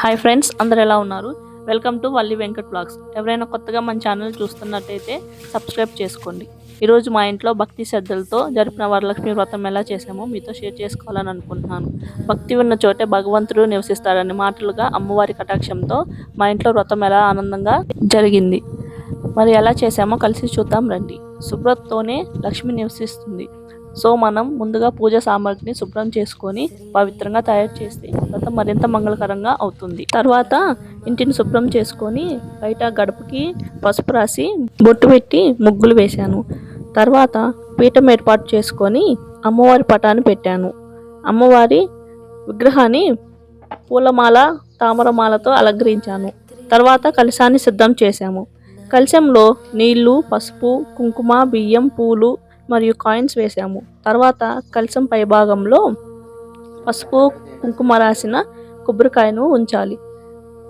Hi friends అందరు ఎలా ఉన్నారు? Welcome to Valli Venkat vlogs. ఎవరైనా కొత్తగా మన ఛానల్ చూస్తున్నట్టయితే సబ్స్క్రైబ్ చేసుకోండి. ఈరోజు మా ఇంట్లో భక్తి శ్రద్ధలతో జరిపిన వరలక్ష్మి వ్రతం ఎలా చేసామో మీతో షేర్ చేసుకోవాలని అనుకుంటున్నాను. భక్తి ఉన్న చోటే భగవంతుడు నివసిస్తాడని మాటలుగా అమ్మవారి కటాక్షంతో మా ఇంట్లో వ్రతం ఎలా ఆనందంగా జరిగింది మరి ఎలా చేసామో కలిసి చూద్దాం రండి. శుభ్రతతోనే లక్ష్మి నివసిస్తుంది. సో మనం ముందుగా పూజ సామాగ్రిని శుభ్రం చేసుకొని పవిత్రంగా తయారు చేస్తే వ్రతం మరింత మంగళకరంగా అవుతుంది. తర్వాత ఇంటిని శుభ్రం చేసుకొని బయట గడపకి పసుపు రాసి బొట్టు పెట్టి ముగ్గులు వేశాను. తర్వాత పీఠం ఏర్పాటు చేసుకొని అమ్మవారి పటాన్ని పెట్టాను. అమ్మవారి విగ్రహాన్ని పూలమాల తామరమాలతో అలంకరించాను. తర్వాత కలశాన్ని సిద్ధం చేశాము. కలశంలో నీళ్ళు పసుపు కుంకుమ బియ్యం పూలు మరియు కాయిన్స్ వేసాము తర్వాత కలసం పైభాగంలో పసుపు కుంకుమ రాసిన కొబ్బరికాయను ఉంచాలి.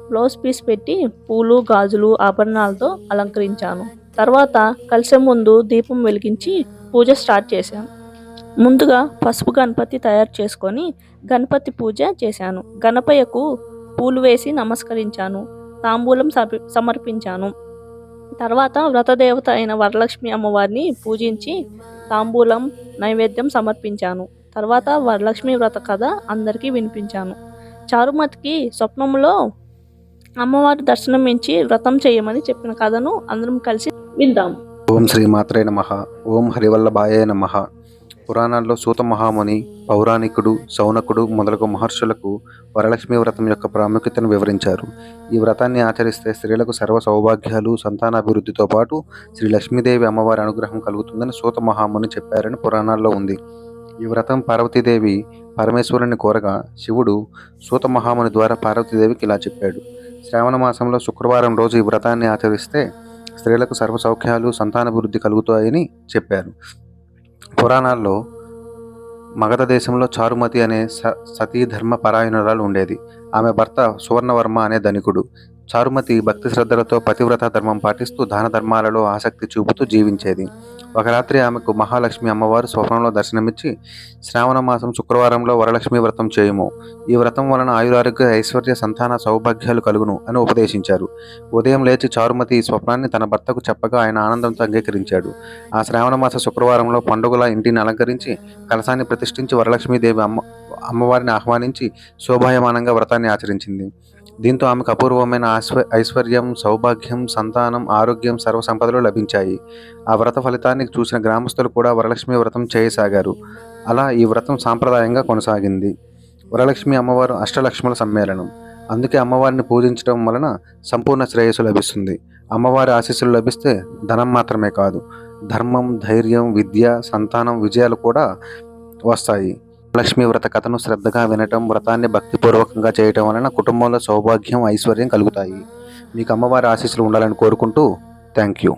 బ్లౌజ్ పీస్ పెట్టి పూలు గాజులు ఆభరణాలతో అలంకరించాను. తర్వాత కలశం ముందు దీపం వెలిగించి పూజ స్టార్ట్ చేశాను ముందుగా పసుపు గణపతి తయారు చేసుకొని గణపతి పూజ చేశాను. గణపయ్యకు పూలు వేసి నమస్కరించాను. తాంబూలం సమర్పించాను. తర్వాత వ్రతదేవత అయిన వరలక్ష్మి అమ్మవారిని పూజించి తాంబూలం నైవేద్యం సమర్పించాను. తర్వాత వరలక్ష్మి వ్రత కథ అందరికీ వినిపించాను. చారుమతికి స్వప్నంలో అమ్మవారి దర్శనం ఇచ్చి వ్రతం చేయమని చెప్పిన కథను అందరం కలిసి విందాం. ఓం శ్రీ మాత్రే నమ. ఓం హరివల్లభాయ నమ. పురాణాల్లో సూత మహాముని పౌరాణికుడు సౌనకుడు మొదలగు మహర్షులకు వరలక్ష్మి వ్రతం యొక్క ప్రాముఖ్యతను వివరించారు. ఈ వ్రతాన్ని ఆచరిస్తే స్త్రీలకు సర్వ సౌభాగ్యాలు సంతానాభివృద్ధితో పాటు శ్రీ లక్ష్మీదేవి అమ్మవారి అనుగ్రహం కలుగుతుందని సూత మహాముని చెప్పారని పురాణాల్లో ఉంది. ఈ వ్రతం పార్వతీదేవి పరమేశ్వరుని కోరగా శివుడు సూత మహాముని ద్వారా పార్వతీదేవికి ఇలా చెప్పాడు. శ్రావణ మాసంలో శుక్రవారం రోజు ఈ వ్రతాన్ని ఆచరిస్తే స్త్రీలకు సర్వ సౌఖ్యాలు సంతానాభివృద్ధి కలుగుతాయని చెప్పారు. పురాణాల్లో మగధ దేశంలో చారుమతి అనే స సతీ ధర్మ పరాయణురాలు ఉండేది. ఆమె భర్త సువర్ణవర్మ అనే ధనికుడు. చారుమతి భక్తి శ్రద్ధలతో పతివ్రత ధర్మం పాటిస్తూ దాన ధర్మాలలో ఆసక్తి చూపుతూ జీవించేది. ఒక రాత్రి ఆమెకు మహాలక్ష్మి అమ్మవారు స్వప్నంలో దర్శనమిచ్చి శ్రావణ మాసం శుక్రవారంలో వరలక్ష్మి వ్రతం చేయుము. ఈ వ్రతం వలన ఆయురారోగ్య ఐశ్వర్య సంతాన సౌభాగ్యాలు కలుగును అని ఉపదేశించారు. ఉదయం లేచి చారుమతి ఈ స్వప్నాన్ని తన భర్తకు చెప్పగా ఆయన ఆనందంతో అంగీకరించాడు. ఆ శ్రావణ మాస శుక్రవారంలో పండుగల ఇంటిని అలంకరించి కలసాన్ని ప్రతిష్ఠించి వరలక్ష్మీదేవి అమ్మ అమ్మవారిని ఆహ్వానించి శోభాయమానంగా వ్రతాన్ని ఆచరించింది. దీంతో ఆమెకు అపూర్వమైన ఆశ్వ ఐశ్వర్యం సౌభాగ్యం సంతానం ఆరోగ్యం సర్వ సంపదలు లభించాయి. ఆ వ్రత ఫలితాన్ని చూసిన గ్రామస్తులు కూడా వరలక్ష్మి వ్రతం చేయసాగారు. అలా ఈ వ్రతం సాంప్రదాయంగా కొనసాగింది. వరలక్ష్మి అమ్మవారు అష్టలక్ష్ముల సమ్మేళనం. అందుకే అమ్మవారిని పూజించడం వలన సంపూర్ణ శ్రేయస్సు లభిస్తుంది. అమ్మవారి ఆశీస్సులు లభిస్తే ధనం మాత్రమే కాదు ధర్మం ధైర్యం విద్య సంతానం విజయాలు కూడా వస్తాయి. లక్ష్మీ వ్రత కథను శ్రద్ధగా వినటం వ్రతాన్ని భక్తిపూర్వకంగా చేయటం వలన కుటుంబంలో సౌభాగ్యం ఐశ్వర్యం కలుగుతాయి. మీకు అమ్మవారి ఆశీస్సులు ఉండాలని కోరుకుంటూ థ్యాంక్ యూ.